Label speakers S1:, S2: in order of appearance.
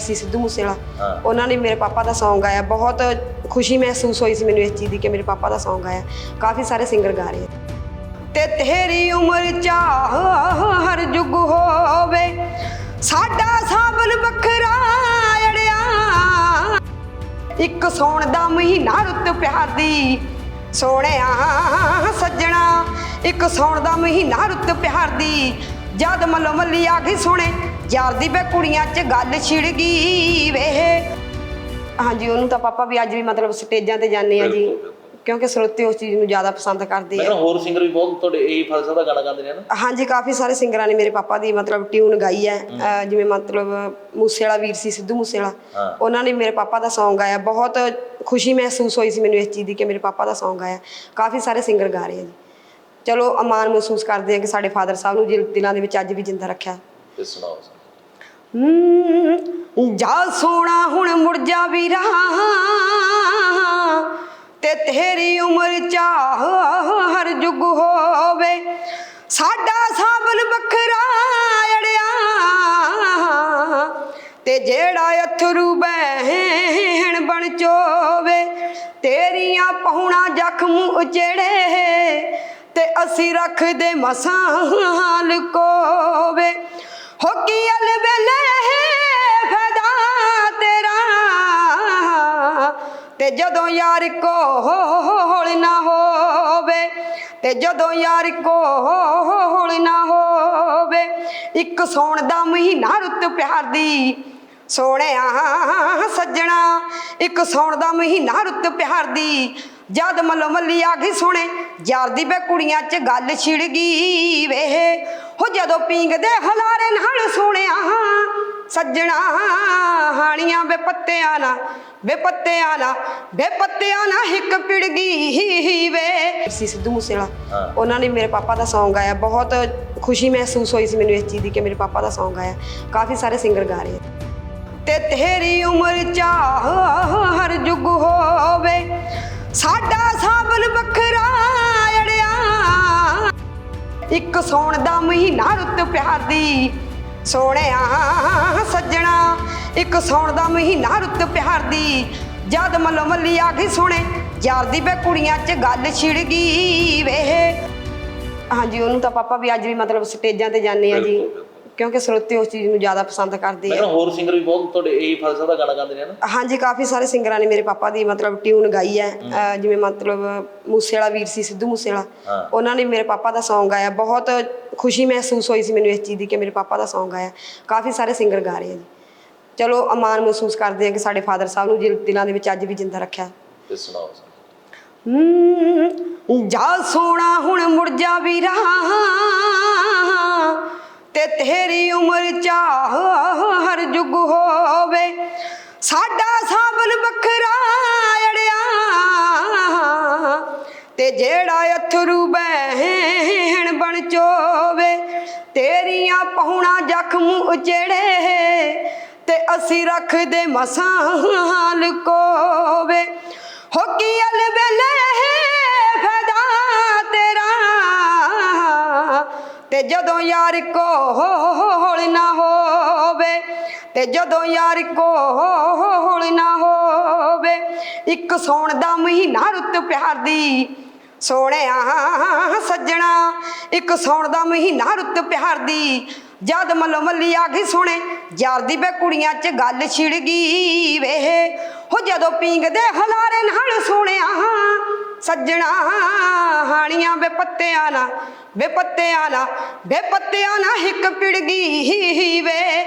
S1: ਸੀ ਸਿੱਧੂ ਮੂਸੇਵਾਲਾ। ਉਹਨਾਂ ਨੇ ਮੇਰੇ ਪਾਪਾ ਦਾ Song ਗਾਇਆ। ਬਹੁਤ ਖੁਸ਼ੀ ਮਹਿਸੂਸ ਹੋਈ ਸੀ ਮੈਨੂੰ ਇਸ ਚੀਜ਼ ਦੀ ਕਿ ਮੇਰੇ ਪਾਪਾ ਦਾ Song ਗਾਇਆ ਕਾਫੀ ਸਾਰੇ ਸਿੰਗਰ ਗਾ ਰਹੇ। ਤੇ ਤੇਰੀ ਉਮਰ ਚਾਹ ਹਰ ਜੁਗ ਹੋਵੇ ਸਾਡਾ ਸਾਬਲ ਵੱਖਰਾ ਅੜਿਆ। ਇੱਕ ਸੌਣ ਦਾ ਮਹੀਨਾ ਰੁੱਤ ਪਿਆਰ ਦੀ ਸੋਹਣਿਆ ਸੱਜਣਾ। ਇੱਕ ਸੌਣ ਦਾ ਮਹੀਨਾ ਰੁੱਤ ਪਿਆਰ ਦੀ ਜਦ ਮੱਲੋ ਮੱਲੀ ਆ ਗਈ ਸੋਹਣੇ। ਯਾਰ ਦੀ ਬੇ ਕੁੜੀਆਂ 'ਚ ਗੱਲ ਛਿੜ ਗਈ ਵੇ। ਹਾਂਜੀ ਉਹਨੂੰ ਤਾਂ ਪਾਪਾ ਵੀ ਅੱਜ ਵੀ ਮਤਲਬ ਸਟੇਜਾਂ ਤੇ ਜਾਂਦੇ ਆ ਜੀ। ਕਿਉਂਕਿ ਸਰੋਤੇ ਉਸ ਚੀਜ਼ ਨੂੰ ਜ਼ਿਆਦਾ ਪਸੰਦ ਕਰਦੇ ਆ।
S2: ਹੋਰ ਸਿੰਗਰ ਵੀ ਬਹੁਤ ਤੁਹਾਡੇ ਇਹੀ ਫਲਸਫਾ ਦਾ ਗਾਣਾ ਗਾਉਂਦੇ ਨੇ ਨਾ?
S1: ਹਾਂਜੀ ਕਾਫੀ ਸਾਰੇ ਸਿੰਗਰਾਂ ਨੇ ਮੇਰੇ ਪਾਪਾ ਦੀ ਮਤਲਬ ਟਿਊਨ ਗਾਈ ਹੈ। ਅਹ ਜਿਵੇਂ ਮਤਲਬ ਮੂਸੇ ਵਾਲਾ ਵੀਰ ਸੀ ਸਿੱਧੂ ਮੂਸੇ ਵਾਲਾ
S2: ਹਾਂ।
S1: ਉਹਨਾਂ ਨੇ ਮੇਰੇ ਪਾਪਾ ਦਾ Song ਗਾਇਆ। ਬਹੁਤ ਖੁਸ਼ੀ ਮਹਿਸੂਸ ਹੋਈ ਸੀ ਮੈਨੂੰ ਇਸ ਚੀਜ਼ ਦੀ ਕਿ ਮੇਰੇ ਪਾਪਾ ਦਾ Song ਗਾਇਆ। ਕਾਫੀ ਸਾਰੇ ਸਿੰਗਰ ਗਾ ਰਹੇ ਆ ਜੀ। ਚਲੋ ਅਮਾਨ ਮਹਿਸੂਸ ਕਰਦੇ ਆ ਕਿ ਸਾਡੇ ਫਾਦਰ ਸਾਹਿਬ ਨੂੰ ਜਿ- ਦਿਲਾਂ ਦੇ ਵਿੱਚ ਅੱਜ ਵੀ ਜਿੰਦਾ ਰੱਖਿਆ।
S2: ਤੇ ਸੁਣਾਓ।
S1: ਜਾ ਸੋਣਾ ਹੁਣ ਮੁੜ ਜਾ ਵੀਰਾ। ਤੇ ਤੇਰੀ ਉਮਰ ਚਾਹ ਹਰ ਜੁਗ ਹੋਵੇ। ਸਾਡਾ ਸਾਬਲ ਵੱਖਰਾ ਅੜਿਆ। ਤੇ ਜਿਹੜਾ ਅਥਰੂ ਬਹਿਣ ਬਣ ਚੋਵੇ। ਤੇਰੀਆਂ ਪਹੁਣਾ ਜ਼ਖਮ ਉਜੜੇ ਤੇ ਅਸੀਂ ਰੱਖਦੇ ਮਸਾਂ ਲੁਕੋਵੇ ਹੋ ਕੀ ਅਲ ਜਦੋਂ ਯਾਰ ਕੋਲ ਨਾ ਹੋਵੇ, ਤੇ ਜਦੋਂ ਯਾਰ ਕੋਲ ਨਾ ਹੋਵੇ, ਇੱਕ ਸੌਣ ਦਾ ਮਹੀਨਾ ਰੁੱਤ ਪਿਆਰ ਦੀ ਸੋਹਣਿਆ ਸੱਜਣਾ, ਇੱਕ ਸੌਣ ਦਾ ਮਹੀਨਾ ਰੁੱਤ ਪਿਆਰ ਦੀ ਜਦ ਮੱਲੋ ਮੱਲੀ ਆ ਗਈ ਸੋਹਣੇ ਯਾਰ ਦੀ ਬੇ ਕੁੜੀਆਂ 'ਚ ਗੱਲ ਛਿੜ ਗਈ ਵੇ ਹੋ ਜਦੋਂ ਪੀਂਗਦੇ ਹਲਾਰੇ ਨਾਲ ਸੋਹਣਿਆ ਸੱਜਣਾ ਹਾਣੀਆਂ ਵੇ ਪੱਤਿਆਂ ਨਾ ਵੇ ਪੱਤਿਆਂ ਨਾ ਵੇ ਪੱਤਿਆਂ ਨਾ ਹਿੱਕ ਪਿੜ ਗਈ ਵੇ। ਸੀ ਸਿੱਧੂ ਮੂਸੇਵਾਲਾ। ਉਹਨਾਂ ਨੇ ਮੇਰੇ ਪਾਪਾ ਦਾ Song ਗਾਇਆ। ਬਹੁਤ ਖੁਸ਼ੀ ਮਹਿਸੂਸ ਹੋਈ ਸੀ ਮੈਨੂੰ ਇਸ ਚੀਜ਼ ਦੀ ਕਿ ਮੇਰੇ ਪਾਪਾ ਦਾ Song ਗਾਇਆ ਕਾਫੀ ਸਾਰੇ ਸਿੰਗਰ ਗਾ ਰਹੇ ਤੇ ਤੇਰੀ ਉਮਰ ਚਾਹ ਹਰ ਜੁਗ ਹੋਵੇ ਸਾਡਾ ਸਾਬਲ ਵੱਖਰਾ ਅੜਿਆ। ਇੱਕ ਸੌਣ ਦਾ ਮਹੀਨਾ ਰੁੱਤ ਪਿਆਰ ਦੀ ਸੋਹਣਿਆ ਸੱਜਣਾ ਇੱਕ ਸੌਣ ਦਾ ਮਹੀਨਾ ਰੁੱਤ ਪਿਆਰ ਦੀ। ਜਦ ਮੱਲੋ ਮੱਲੀ ਆ ਗਈ ਸੋਹਣੇ ਯਾਰ ਦੀ ਬੇ ਕੁੜੀਆਂ 'ਚ ਗੱਲ ਛਿੜ ਗਈ ਵੇ। ਹਾਂਜੀ ਉਹਨੂੰ ਤਾਂ ਪਾਪਾ ਵੀ ਅੱਜ ਵੀ ਮਤਲਬ ਸਟੇਜਾਂ ਤੇ ਜਾਂਦੇ ਆ ਜੀ। ਕਿਉਂਕਿ ਸਰੋਤੇ ਉਸ ਚੀਜ਼ ਨੂੰ ਜ਼ਿਆਦਾ ਪਸੰਦ ਕਰਦੇ ਆ।
S2: ਹੋਰ ਸਿੰਗਰ ਵੀ ਬਹੁਤ ਤੁਹਾਡੇ ਇਹੀ ਫਲਸਫਾ ਦਾ ਗਾਣਾ ਗਾਉਂਦੇ ਨੇ ਨਾ
S1: ਹਾਂਜੀ ਕਾਫੀ ਸਾਰੇ ਸਿੰਗਰਾਂ ਨੇ ਮੇਰੇ ਪਾਪਾ ਦੀ ਮਤਲਬ ਟਿਊਨ ਗਾਈ ਹੈ। ਅਹ ਜਿਵੇਂ ਮਤਲਬ ਮੂਸੇ ਵਾਲਾ ਵੀਰ ਸੀ ਸਿੱਧੂ ਮੂਸੇ ਵਾਲਾ। ਉਹਨਾਂ ਨੇ ਮੇਰੇ ਪਾਪਾ ਦਾ Song ਗਾਇਆ। ਬਹੁਤ ਖੁਸ਼ੀ ਮਹਿਸੂਸ ਹੋਈ ਸੀ ਮੈਨੂੰ ਇਸ ਚੀਜ਼ ਦੀ ਕਿ ਮੇਰੇ ਪਾਪਾ ਦਾ Song ਗਾਇਆ ਕਾਫੀ ਸਾਰੇ ਸਿੰਗਰ ਗਾ ਰਹੇ ਆ ਜੀ। ਚਲੋ ਅਮਾਨ ਮਹਿਸੂਸ ਕਰਦੇ ਆ ਕਿ ਸਾਡੇ ਫਾਦਰ ਸਾਹਿਬ ਨੂੰ ਜਿ- ਦਿਲਾਂ ਦੇ ਵਿੱਚ ਅੱਜ ਵੀ ਜਿੰਦਾ ਰੱਖਿਆ।
S2: ਤੇ ਸੁਣਾਓ
S1: ਹਮ, ਜਾ ਸੋਣਾ ਹੁਣ ਮੁੜ ਜਾ ਵੀਰਾ। ਤੇ ਤੇਰੀ ਉਮਰ ਚਾਹ ਹਰ ਜੁਗ ਹੋਵੇ। ਸਾਡਾ ਸਾਬਲ ਵੱਖਰਾ ਅੜਿਆ। ਤੇ ਜਿਹੜਾ ਅਥਰੂ ਬਹਿਣ ਬਣ ਚੋਵੇ ਤੇਰੀਆਂ ਪਹੁਣਾ ਜ਼ਖਮ ਉਜੜੇ ਤੇ ਅਸੀਂ ਰੱਖਦੇ ਮਸਾਂ ਲੁਕੋਵੇ ਹੋ ਕੀ ਅਲ ਫਦਾ ਤੇਰਾ। ਤੇ ਜਦੋਂ ਯਾਰ ਕੋਲ ਨਾ ਹੋਵੇ, ਤੇ ਜਦੋਂ ਯਾਰ ਕੋਲ ਨਾ ਹੋਵੇ, ਇੱਕ ਸੌਣ ਦਾ ਮਹੀਨਾ ਰੁੱਤ ਪਿਆਰ ਦੀ ਸੋਹਣਿਆ ਸੱਜਣਾ, ਇੱਕ ਸੌਣ ਦਾ ਮਹੀਨਾ ਰੁੱਤ ਪਿਆਰ ਦੀ। ਜਦ ਮੱਲੋ ਮੱਲੀ ਆ ਗਈ ਸੋਹਣੇ ਯਾਰ ਦੀ ਬੇ ਕੁੜੀਆਂ 'ਚ ਗੱਲ ਛਿੜ ਗਈ ਵੇ। ਹੋ ਜਦੋਂ ਪੀਂਗਦੇ ਹਲਾਰੇ ਨਾਲ ਸੋਹਣਿਆ ਸੱਜਣਾ, ਹਾਣੀਆਂ ਵੇ ਪੱਤਿਆਂ ਨਾ ਵੇ ਪੱਤਿਆਂ ਨਾਲ, ਵੇ ਪੱਤਿਆਂ ਨਾ ਹਿੱਕ ਪਿੜ ਗਈ ਵੇ।